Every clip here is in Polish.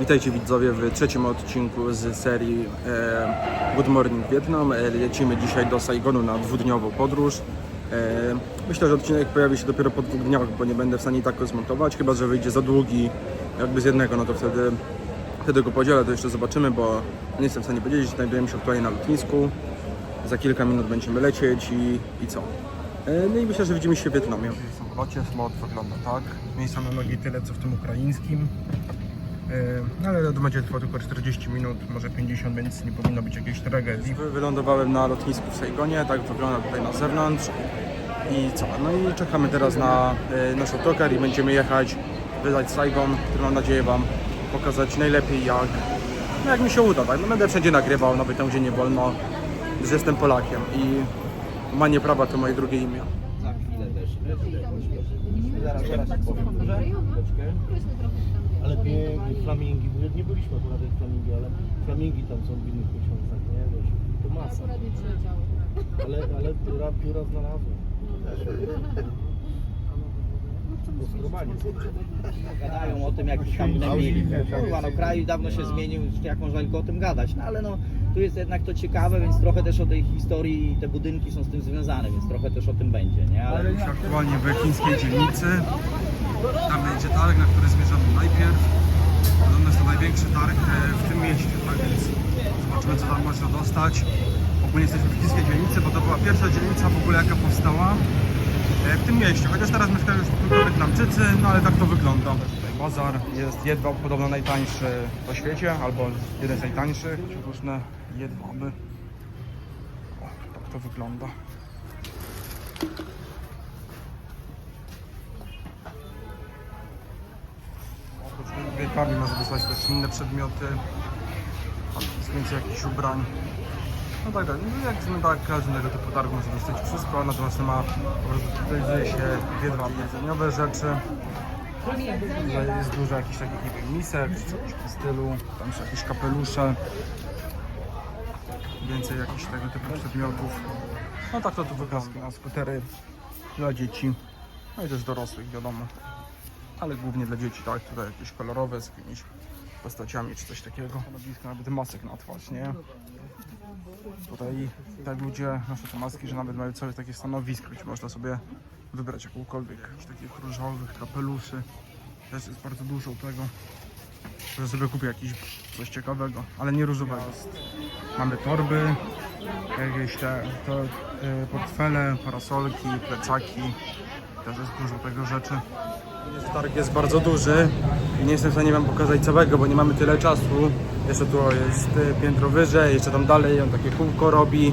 Witajcie widzowie w trzecim odcinku z serii e, Good Morning Vietnam. E, lecimy dzisiaj do Saigonu na dwudniową podróż. E, myślę, że odcinek pojawi się dopiero po dwóch dniach, bo nie będę w stanie tak go zmontować, chyba że wyjdzie za długi jakby z jednego, no to wtedy, wtedy go podzielę, to jeszcze zobaczymy, bo nie jestem w stanie powiedzieć, znajdujemy się aktualnie na lotnisku. Za kilka minut będziemy lecieć i, i co? No i myślę, że widzimy się w Wietnamie. W samolocie slot wygląda tak. Miejsca na nogi tyle co w tym ukraińskim. E, Ale to będzie trwało tylko 40 minut, może 50, więc nie powinno być jakiejś tragedii. Wylądowałem na lotnisku w Saigonie, tak wygląda tutaj na zewnątrz. I co? No i czekamy teraz na e, nasz autokar i będziemy jechać, wydać Saigon, który mam nadzieję Wam pokazać najlepiej jak, no jak mi się uda, tak? No będę wszędzie nagrywał, nawet tam gdzie nie wolno, że jestem Polakiem i Manie prawa to moje drugie imię. Za chwilę weszły. Zaraz, zaraz powiem. Chwileczkę. Ale pięknie, flamingi, bo nie byliśmy akurat jak flamingi, ale flamingi tam są w innych miesiącach, nie? Wiesz, to masa. Akurat nie przyleciały. Ale, ale pióra, pióra znalazłem. Po skrobaniu. Gadają o tym, jak tam mieli. Kurwa, no kraj dawno się zmienił, jak można tylko o tym gadać. No ale no, tu jest jednak to ciekawe, więc trochę też o tej historii i te budynki są z tym związane, więc trochę też o tym będzie, nie? Ale Już aktualnie w chińskiej dzielnicy. Tam będzie targ, na który zmierzamy najpierw. Podobno jest to największy targ e, w tym mieście, tak więc zobaczymy co tam można dostać. Ogólnie jesteśmy w chińskiej dzielnicy, bo to była pierwsza dzielnica w ogóle jaka powstała e, w tym mieście. Chociaż teraz mieszkają już tylko Wietnamczycy, no ale tak to wygląda. Bazar jest jedwab podobno najtańszy na świecie, albo jeden z najtańszych. Różne jedwaby. O, tak to wygląda. Wielkami można dostać też inne przedmioty. Więcej jakichś ubrań. No tak, tak. No jak z tak, każdego typu targu można dostać wszystko, natomiast ma po prostu specjalizuje się w jedwab jedzeniowe rzeczy. Tutaj jest dużo jakichś takich, nie wiem, misek, czy coś w stylu. Tam są jakieś kapelusze. Więcej jakichś tego typu przedmiotów. No tak to tu wygląda. Na skutery dla dzieci. No i też dorosłych, wiadomo ale głównie dla dzieci, tak? Tutaj jakieś kolorowe z jakimiś postaciami czy coś takiego. Stanowisko nawet masek na twarz, nie? Tutaj tak ludzie noszą te maski, że nawet mają całe takie stanowisko, gdzie można sobie wybrać jakąkolwiek jakichś takich różowych kapeluszy. Też jest bardzo dużo tego, że sobie kupię jakiś coś ciekawego, ale nie różowego. Mamy torby, jakieś te y, portfele, parasolki, plecaki. Też jest dużo tego rzeczy. Targ jest bardzo duży i nie jestem w stanie wam pokazać całego, bo nie mamy tyle czasu. Jeszcze tu jest e, piętro wyżej, jeszcze tam dalej on takie kółko robi.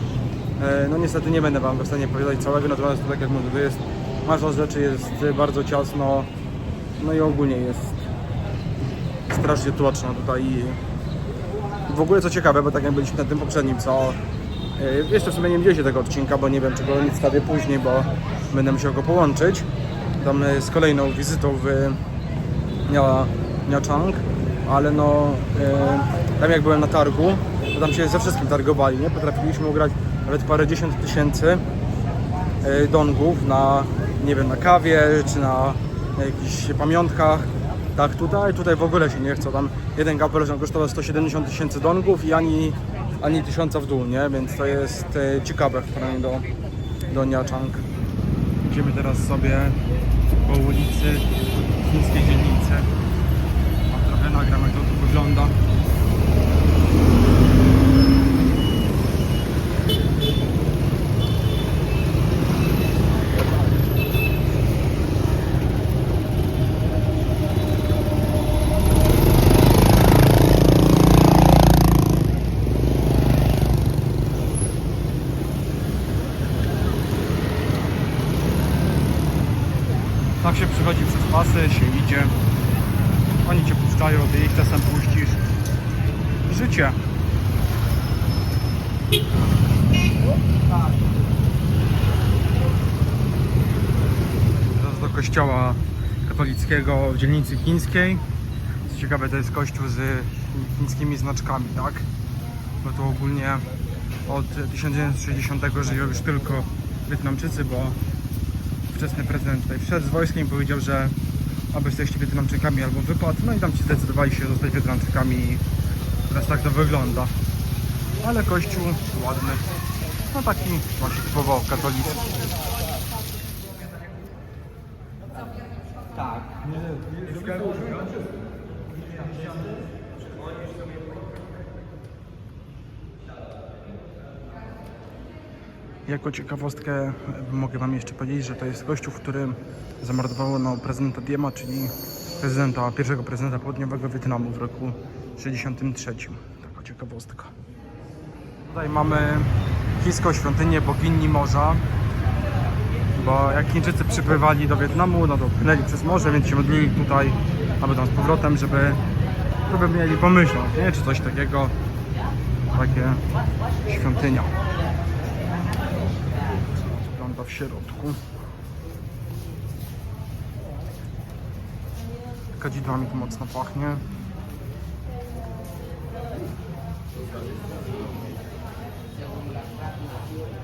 E, No niestety nie będę wam w stanie powiedzieć całego, natomiast tak jak mówię, jest masa rzeczy, jest bardzo ciasno. No i ogólnie jest strasznie tłoczno tutaj. I W ogóle co ciekawe, bo tak jak byliśmy na tym poprzednim, co e, jeszcze w sumie nie widzieliście tego odcinka, bo nie wiem czy go nie później, bo będę musiał go połączyć. Tam e, z kolejną wizytą w Nia, Nia Chang, ale no e, tam jak byłem na targu, to tam się ze wszystkim targowali, nie? Potrafiliśmy ugrać nawet parę dziesiąt tysięcy e, dongów na, nie wiem, na kawie czy na, na jakichś pamiątkach. Tak tutaj, tutaj w ogóle się nie chce. Tam jeden kapelusz kosztował 170 tysięcy dongów i ani, ani tysiąca w dół, nie? Więc to jest e, ciekawe w porównaniu do, do Nia Chang. Idziemy teraz sobie po ulicy chińskiej dzielnicy. A trochę nagram jak to tu wygląda. Tak się przychodzi przez pasy, się idzie. Oni cię puszczają, ty ich czasem puścisz. Życie. Teraz do kościoła katolickiego w dzielnicy chińskiej. Co ciekawe, to jest kościół z chińskimi znaczkami, tak? Bo tu ogólnie od 1960 żyją już tylko Wietnamczycy, bo wczesny prezydent tutaj wszedł z wojskiem i powiedział, że albo jesteście Wietnamczykami, albo wypad, no i tam ci zdecydowali się zostać Wietnamczykami i teraz tak to wygląda. Ale kościół ładny, no taki właśnie typowo katolicki. Tak. Jako ciekawostkę mogę Wam jeszcze powiedzieć, że to jest kościół, w którym zamordowało no, prezydenta Diema, czyli prezydenta, pierwszego prezydenta południowego Wietnamu w roku 63. Taka ciekawostka. Tutaj mamy chińską świątynię bogini morza, bo jak Chińczycy przypływali do Wietnamu, no to płynęli przez morze, więc się modlili tutaj, aby tam z powrotem, żeby, żeby mieli pomyśleć, nie? Czy coś takiego, takie świątynia wygląda w środku. Kadzidłami tu mocno pachnie.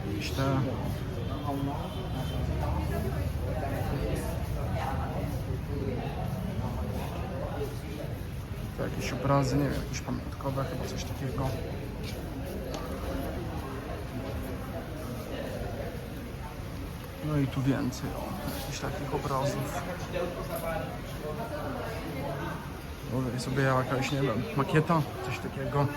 Jakieś te... To jakieś obrazy, nie wiem, jakieś pamiątkowe, chyba coś takiego. No i tu więcej, o, jakichś takich obrazów. Mówię sobie jakaś, nie wiem, makieta, coś takiego.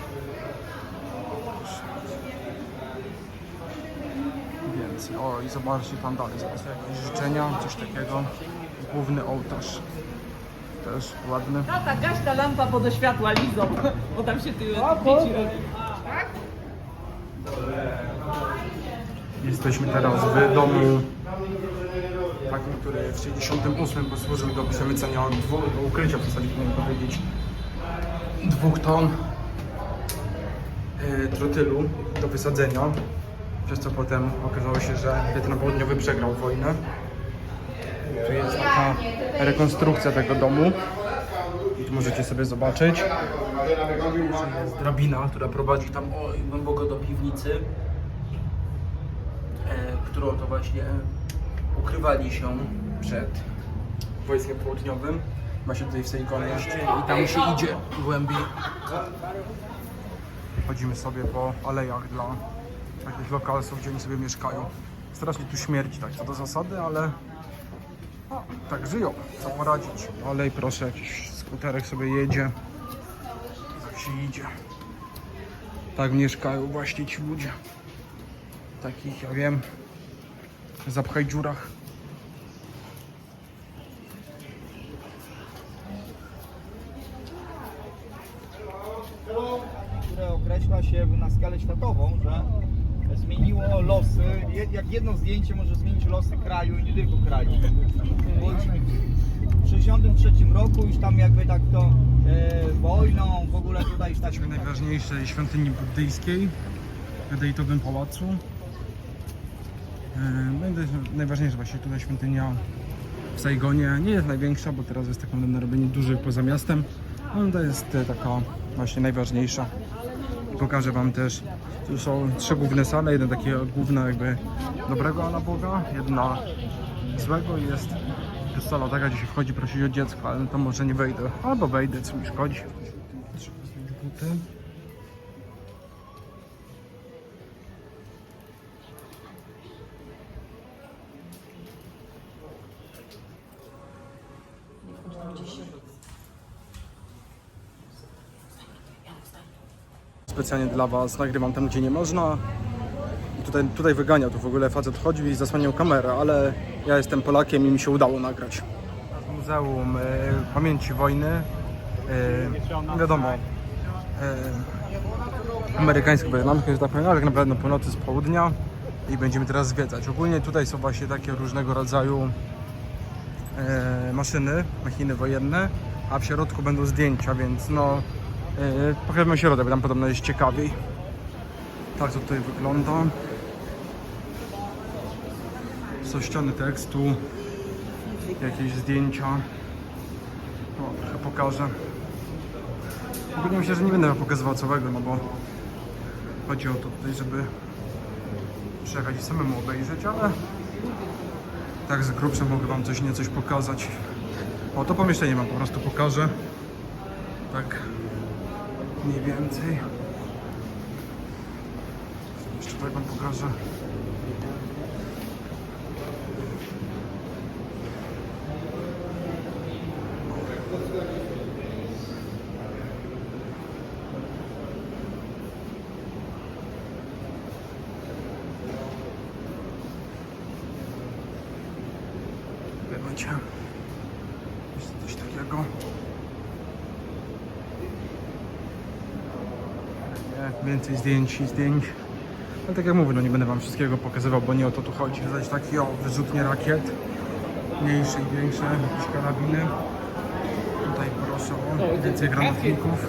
Więcej, o i zobaczcie tam dalej, zaraz jakieś życzenia, coś takiego. Główny ołtarz. Też ładny. Tata, gaś ta lampa, bo do światła lizą, bo tam się ty dzieci robi. Jesteśmy teraz w domu takim, który w 68 posłużył do przemycenia dwóch, do ukrycia w zasadzie powinien powiedzieć, dwóch ton e, trotylu do wysadzenia, przez co potem okazało się, że Wietnam Południowy przegrał wojnę. Tu jest taka rekonstrukcja tego domu. I tu możecie sobie zobaczyć. Jest drabina, która prowadzi tam oj, głęboko do piwnicy e, którą to właśnie ukrywali się przed wojskiem południowym. Właśnie tutaj w Sejkonie i tam się idzie głębiej. Chodzimy sobie po alejach dla takich lokalsów, gdzie oni sobie mieszkają. Strasznie tu śmierci, tak co do zasady, ale tak żyją, co poradzić. Alej, proszę, jakiś skuterek sobie jedzie. Tak się idzie. Tak mieszkają właśnie ci ludzie takich, ja wiem, zapchaj dziurach. które określa się na skalę światową, że zmieniło losy, jak jedno zdjęcie może zmienić losy kraju i nie tylko kraju. Bo W 1963 roku już tam jakby tak to e, wojną, w ogóle tutaj już tak Jesteśmy w najważniejszej świątyni buddyjskiej, w Dejtowym Pałacu. E, No najważniejsza właśnie tutaj świątynia w Saigonie. Nie jest największa, bo teraz jest taką na robienie dużych poza miastem, ale to jest e, taka właśnie najważniejsza. Pokażę Wam też, tu są trzy główne sale, jedna takie główna jakby dobrego na Boga, jedna złego jest sala taka, gdzie się wchodzi prosić o dziecko, ale to może nie wejdę. Albo wejdę, co mi szkodzi. Trzeba zdjąć buty. Specjalnie dla Was nagrywam tam, gdzie nie można. Tutaj, tutaj wyganiał, tu w ogóle facet chodził i zasłaniał kamerę, ale ja jestem Polakiem i mi się udało nagrać. Muzeum e, Pamięci Wojny. E, wiadomo, e, amerykańsko-wietnamskie, że tak powiem, ale tak naprawdę na północy z południa i będziemy teraz zwiedzać. Ogólnie tutaj są właśnie takie różnego rodzaju maszyny, machiny wojenne, a w środku będą zdjęcia, więc no e, pokażemy środek, tam podobno jest ciekawiej. Tak to tutaj wygląda. Są ściany tekstu, jakieś zdjęcia. O, trochę pokażę. Ogólnie myślę, że nie będę pokazywał całego, no bo chodzi o to tutaj, żeby przyjechać i samemu obejrzeć, ale tak z grubsza mogę wam coś niecoś pokazać. O, to pomieszczenie wam po prostu pokażę. Tak mniej więcej. Jeszcze tutaj wam pokażę. Tutaj macie jest coś takiego. Nie, więcej zdjęć i zdjęć. Ale tak jak mówię, no nie będę wam wszystkiego pokazywał, bo nie o to tu chodzi. Zaś taki o wyrzutnie rakiet. Mniejsze i większe, jakieś karabiny. Tutaj proszę o więcej granatników.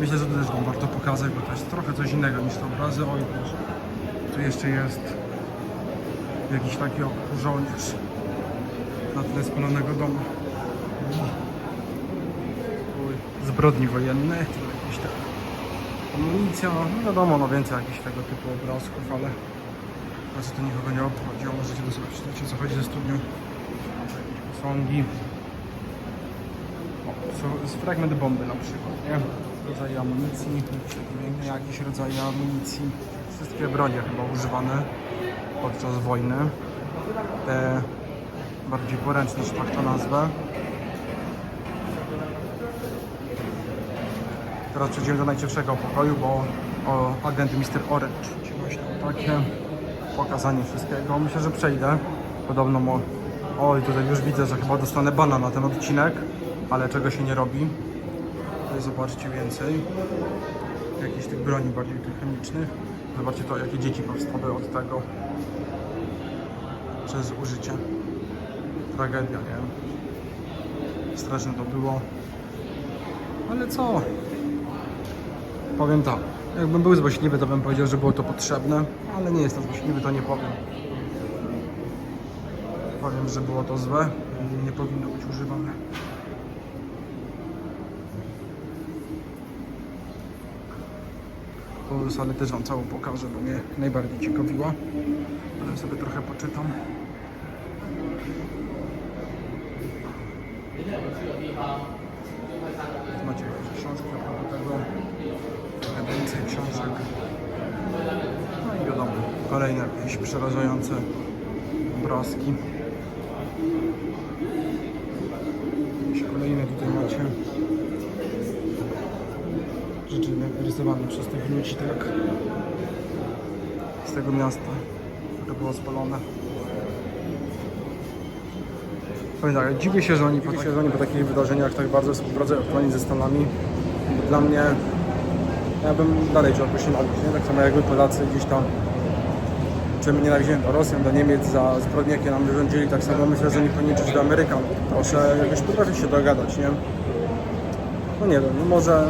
Myślę, że to też wam warto pokazać, bo to jest trochę coś innego niż te obrazy. Oj, proszę. Tu jeszcze jest jakiś taki o, żołnierz na tle spalonego domu. Zbrodni wojenne, tu jakieś tam amunicja, no wiadomo, no więcej jakichś tego typu obrazków, ale raczej to nikogo nie obchodzi, możecie to zobaczyć, co chodzi ze studnią. Jakieś posągi. O, jest fragment bomby na przykład, nie? Rodzaje amunicji, jakiś- jakiś rodzaj amunicji. Wszystkie bronie chyba używane podczas wojny. Te bardziej poręczne, że tak to nazwę. Teraz przejdziemy do najcięższego pokoju, bo o, agent Mr. Orange. Właśnie takie pokazanie wszystkiego. Myślę, że przejdę. Podobno mo... Oj, tutaj już widzę, że chyba dostanę bana na ten odcinek, ale czego się nie robi. Tutaj zobaczcie więcej. Jakichś tych broni bardziej tych chemicznych. Zobaczcie to, jakie dzieci powstały od tego. Przez użycie. Tragedia, nie? Straszne to było. Ale co? Powiem tak. Jakbym był złośliwy, to bym powiedział, że było to potrzebne, ale nie jestem złośliwy, to nie powiem. Powiem, że było to złe i nie powinno być używane. Salę też Wam całą pokażę, bo mnie najbardziej ciekawiła. Ale sobie trochę poczytam. Macie jakieś książki a propos tego. Trochę więcej książek. No i wiadomo, kolejne jakieś przerażające obrazki. Jakieś kolejne tutaj macie rzeczy rysowane przez tych ludzi, tak? Z tego miasta, które było spalone. Powiem tak, dziwię się, że oni po, się, że oni po takich wydarzeniach tak bardzo współpracują aktualnie ze Stanami. Dla mnie, ja bym dalej jakoś nienawiść, nie? Tak samo jakby Polacy gdzieś tam czujemy nienawiść do Rosjan, do Niemiec za zbrodnie, jakie nam wyrządzili, tak samo myślę, że nie powinni czuć do Amerykan. Proszę jakoś potrafić się dogadać, nie? No nie wiem, no może,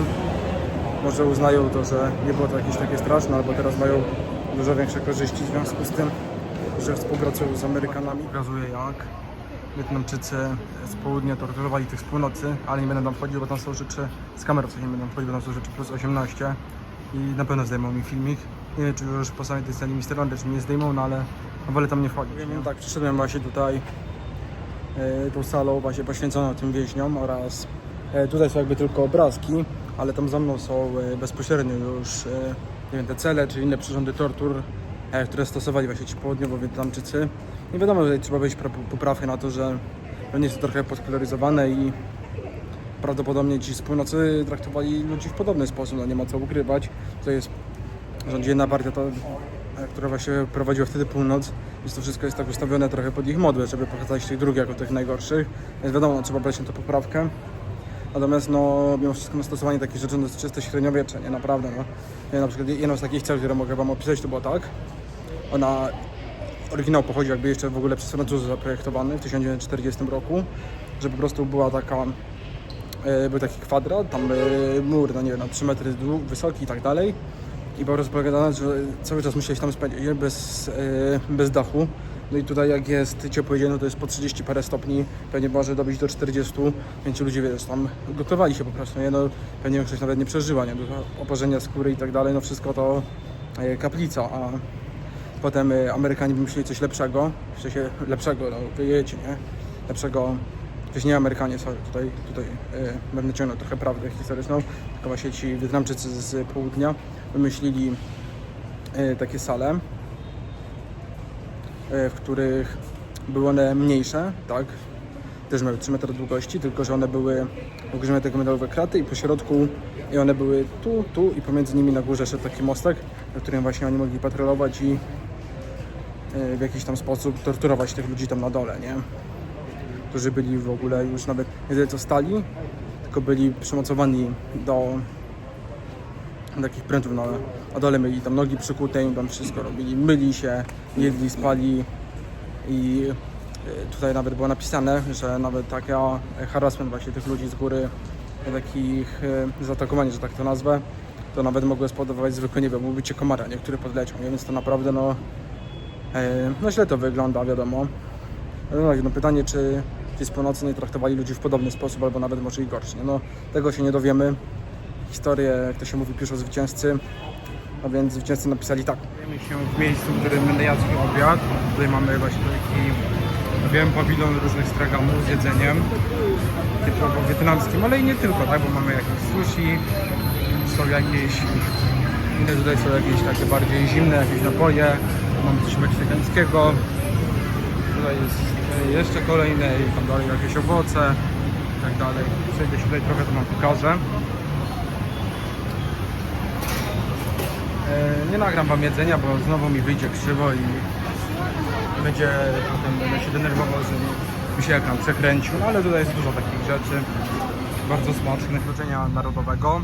może uznają to, że nie było to jakieś takie straszne, albo teraz mają dużo większe korzyści w związku z tym, że współpracują z Amerykanami. Pokazuje jak Wietnamczycy z południa torturowali tych z północy, ale nie będę tam wchodził, bo tam są rzeczy, z kamerą nie będę wchodził, bo tam są rzeczy plus 18 i na pewno zdejmą mi filmik. Nie wiem, czy już po samej tej scenie Mr. Orange nie zdejmą, no ale wolę tam nie wchodzić. Wiem, tak, przyszedłem właśnie tutaj e, tą salą właśnie poświęconą tym więźniom oraz e, tutaj są jakby tylko obrazki, ale tam za mną są e, bezpośrednio już nie wiem, te cele czy inne przyrządy tortur, które stosowali właśnie ci południowo-wietnamczycy. Nie wiadomo, że trzeba wejść pra- poprawkę na to, że pewnie jest to trochę podkoloryzowane i prawdopodobnie ci z północy traktowali ludzi w podobny sposób, no nie ma co ukrywać. To jest rządzi jedna partia, to, e, która właśnie prowadziła wtedy północ, więc to wszystko jest tak ustawione trochę pod ich modłę, żeby pokazać tych drugich jako tych najgorszych. Więc wiadomo, trzeba brać na to poprawkę. Natomiast no, mimo wszystko no, stosowanie takich rzeczy no, to czyste średniowiecze, nie naprawdę. No. Ja, na przykład jedną z takich cel, które mogę Wam opisać, to było tak. Ona, oryginał pochodzi jakby jeszcze w ogóle przez Francuzów zaprojektowany w 1940 roku, że po prostu była taka e, był taki kwadrat, tam e, mur, no nie wiem, na 3 metry dłu- wysoki i tak dalej. I po prostu polegane, że cały czas musiałeś tam spędzić bez, e, bez dachu. No i tutaj jak jest ciepły dzień, no to jest po 30 parę stopni, pewnie może dobić do 40, więc ludzie wiesz, tam gotowali się po prostu, nie? No, pewnie większość nawet nie przeżyła, nie? Dużo oparzenia skóry i tak dalej, no wszystko to kaplica, a potem e, Amerykanie wymyślili coś lepszego, w sensie lepszego, no wiecie, nie? Lepszego Też nie Amerykanie, sorry, tutaj, tutaj e, będę ciągnął trochę prawdę historyczną, tylko właśnie ci Wietnamczycy z południa wymyślili e, takie sale, e, w których były one mniejsze, tak, też miały 3 metry długości, tylko że one były ogrzewane tego metalowe kraty i po środku i one były tu, tu i pomiędzy nimi na górze szedł taki mostek, na którym właśnie oni mogli patrolować i w jakiś tam sposób torturować tych ludzi tam na dole, nie? Którzy byli w ogóle już nawet nie tyle co stali, tylko byli przymocowani do takich prętów na, na dole mieli tam nogi przykute im tam wszystko robili, myli się, jedli, spali i e, tutaj nawet było napisane, że nawet taka harassment właśnie tych ludzi z góry, takich e, zaatakowanie, że tak to nazwę, to nawet mogło spowodować zwykłe, nie wiem, ubycie komara, niektóry podleciał, nie? więc to naprawdę no, e, no źle to wygląda, wiadomo. No, no pytanie, czy ci z północy nie traktowali ludzi w podobny sposób, albo nawet może i gorszy, no tego się nie dowiemy. Historię, jak to się mówi, piszą zwycięzcy, a więc zwycięzcy napisali tak. Znajdujemy się w miejscu, w którym będę jadł obiad. Tutaj mamy właśnie taki wiem, pawilon różnych straganów z jedzeniem typowo wietnamskim, ale i nie tylko, tak, bo mamy jakieś sushi, są jakieś inne tutaj są jakieś takie bardziej zimne, jakieś napoje, mamy coś meksykańskiego, tutaj jest jeszcze kolejne i tam dalej jakieś owoce i tak dalej. Przejdę się tutaj trochę, to wam pokażę. E, Nie nagram wam jedzenia, bo znowu mi wyjdzie krzywo i będzie potem będę się denerwował, że mi się ekran przekręcił, ale tutaj jest dużo takich rzeczy bardzo smacznych wykroczenia narodowego,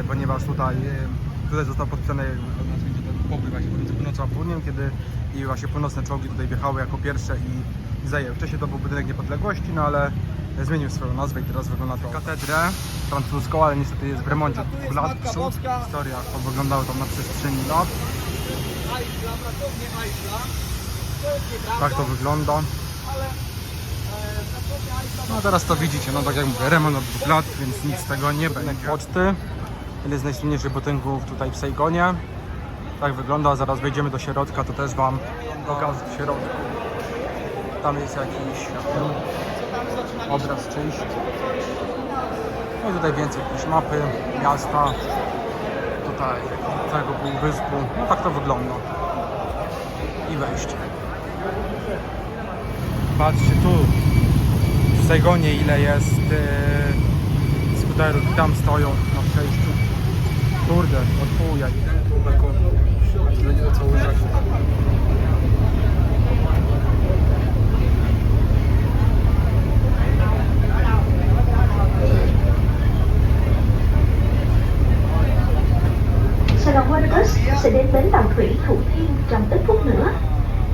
e, ponieważ tutaj, e, tutaj został podpisany nazwijmy to pokój właśnie pomiędzy północą a południem, kiedy i właśnie północne czołgi tutaj wjechały jako pierwsze i zajęły. Wcześniej to był budynek niepodległości, no ale zmienił swoją nazwę i teraz wygląda to katedrę francuską, ale niestety jest w remoncie od dwóch lat przód. Historia to wyglądało tam na przestrzeni lat. Tak to wygląda. No a teraz to widzicie, no tak jak mówię, remont od dwóch lat, więc nic z tego nie będzie. Poczty, jeden z najsłynniejszych budynków tutaj w Saigonie. Tak wygląda, zaraz wejdziemy do środka, to też Wam pokażę w środku. Tam jest jakiś obraz czyjś. No i tutaj więcej jakieś mapy, miasta, tutaj całego półwyspu. No tak to wygląda. I wejście. Patrzcie tu, w Saigonie ile jest yy, skuterów, tam stoją. Kurde, od chuja, tylko będzie to cały rzecz. Sài Gòn Waterworks sẽ đến bến tàu thủy Thủ Thiêm trong ít phút nữa.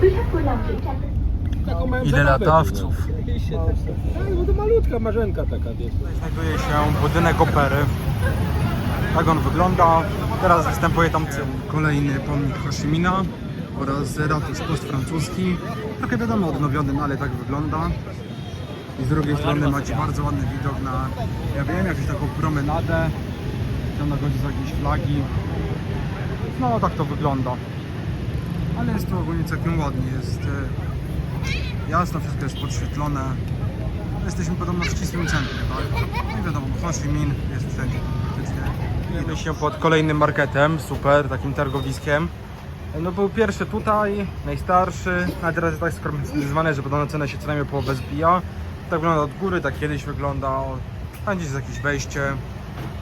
Quý khách vui lòng kiểm tra tin Taką mają Ile latawców. Tak, no to malutka marzenka taka, wiesz. Znajduje się budynek opery. Tak on wygląda. Teraz występuje tam. Kolejny pomnik Ho Chi Mina oraz ratusz postfrancuski. Trochę wiadomo odnowiony, no ale tak wygląda. I z drugiej strony macie bardzo ładny widok na, ja wiem, jakąś taką promenadę. Tam na są jakieś flagi. No tak to wygląda. Ale jest to ogólnie całkiem ładnie. Jest e, jasno, wszystko jest podświetlone. Jesteśmy podobno w ścisłym centrum, tak? No i wiadomo, Ho Chi Minh jest wszędzie. Idziemy się pod kolejnym marketem, super, takim targowiskiem. No był pierwszy tutaj, najstarszy, a teraz jest tak skormalizowany, że cena się co najmniej połowę zbija. Tak wygląda od góry, tak kiedyś wygląda, tam gdzieś jest jakieś wejście.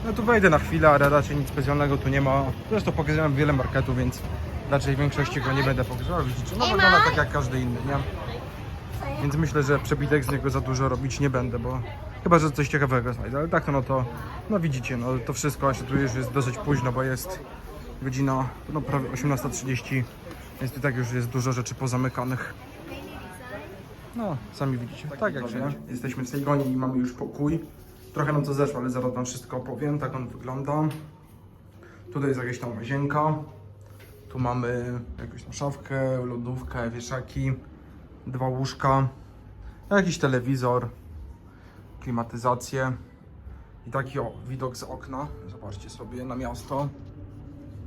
No tu wejdę na chwilę, ale raczej nic specjalnego tu nie ma. Zresztą pokazałem wiele marketów, więc raczej w większości go nie będę pokazywał. Widzicie, no wygląda tak jak każdy inny, nie? Więc myślę, że przebitek z niego za dużo robić nie będę, bo chyba, że coś ciekawego znajdę. Ale tak no to, no widzicie, no to wszystko, jeszcze tu już jest dosyć późno, bo jest godzina no prawie 18.30, więc tu tak już jest dużo rzeczy pozamykanych. No, sami widzicie, tak jak się. Jesteśmy w Saigonie i mamy już pokój. Trochę nam to zeszło, ale zaraz wam wszystko opowiem, tak on wygląda. Tutaj jest jakaś tam łazienka. Tu mamy jakąś tam szafkę, lodówkę, wieszaki dwa łóżka, jakiś telewizor, klimatyzację i taki o, widok z okna. Zobaczcie sobie na miasto.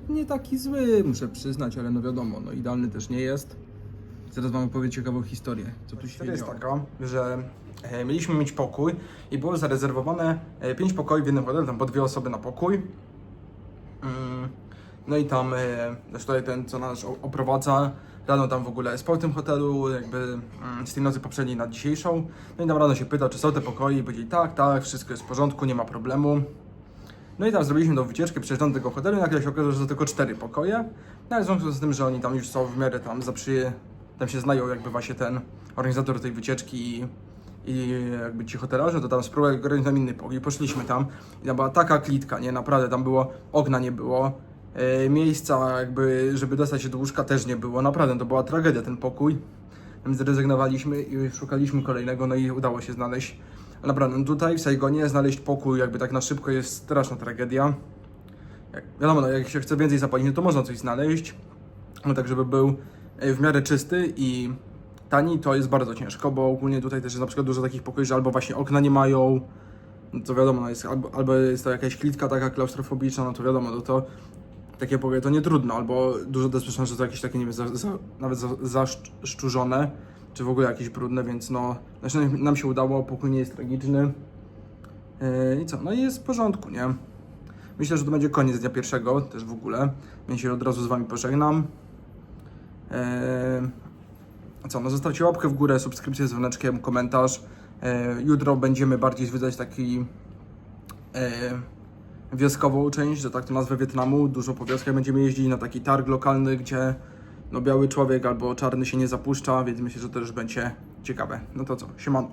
Nie taki zły, muszę przyznać, ale no wiadomo, no idealny też nie jest. Zaraz wam opowiedzieć ciekawą historię, co tu się dzieje. jest taka, że e, mieliśmy mieć pokój i było zarezerwowane e, pięć pokoi w jednym hotelu, tam po dwie osoby na pokój. Mm, No i tam e, tutaj ten, co nas o- oprowadza, rano tam w ogóle spał w tym hotelu, jakby mm, z tej nocy poprzedniej na dzisiejszą. No i tam rano się pytał, czy są te pokoje i powiedzieli tak, tak, wszystko jest w porządku, nie ma problemu. No i tam zrobiliśmy tą wycieczkę, przyjeżdżamy do tego hotelu nagle się okazało, że są tylko cztery pokoje. No ale w związku z tym, że oni tam już są w miarę tam zaprzy... tam się znają jakby właśnie ten organizator tej wycieczki i, i jakby ci hotelarze, to tam spróbowali organizować tam inny pokój. Poszliśmy tam i tam była taka klitka, nie, naprawdę, tam było, okna nie było, miejsca jakby, żeby dostać się do łóżka też nie było, naprawdę, to była tragedia ten pokój. Zrezygnowaliśmy i szukaliśmy kolejnego, no i udało się znaleźć. Ale Naprawdę, no tutaj w Saigonie znaleźć pokój jakby tak na szybko jest straszna tragedia. Jak, wiadomo, no, jak się chce więcej zapłacić, no to można coś znaleźć. No tak, żeby był e, w miarę czysty i tani, to jest bardzo ciężko, bo ogólnie tutaj też jest na przykład dużo takich pokoi, że albo właśnie okna nie mają, no to wiadomo, no jest, albo, albo jest to jakaś klitka taka klaustrofobiczna, no to wiadomo, no to takie pokoje to nie trudno, albo dużo słyszałem, że to jakieś takie, nie wiem, za, za, nawet za, zaszczurzone, czy w ogóle jakieś brudne, więc no, znaczy nam się udało, pokój nie jest tragiczny. Yy, I co, no i jest w porządku, nie? Myślę, że to będzie koniec dnia pierwszego, też w ogóle, więc się od razu z Wami pożegnam. Yy, co, no zostawcie łapkę w górę, subskrypcję z dzwoneczkiem, komentarz. Yy, jutro będziemy bardziej zwiedzać taki e, wioskową część, że tak to nazwę Wietnamu. Dużo po wioskach będziemy jeździć na taki targ lokalny, gdzie no, biały człowiek albo czarny się nie zapuszcza, więc myślę, że to już będzie ciekawe. No to co, siemano.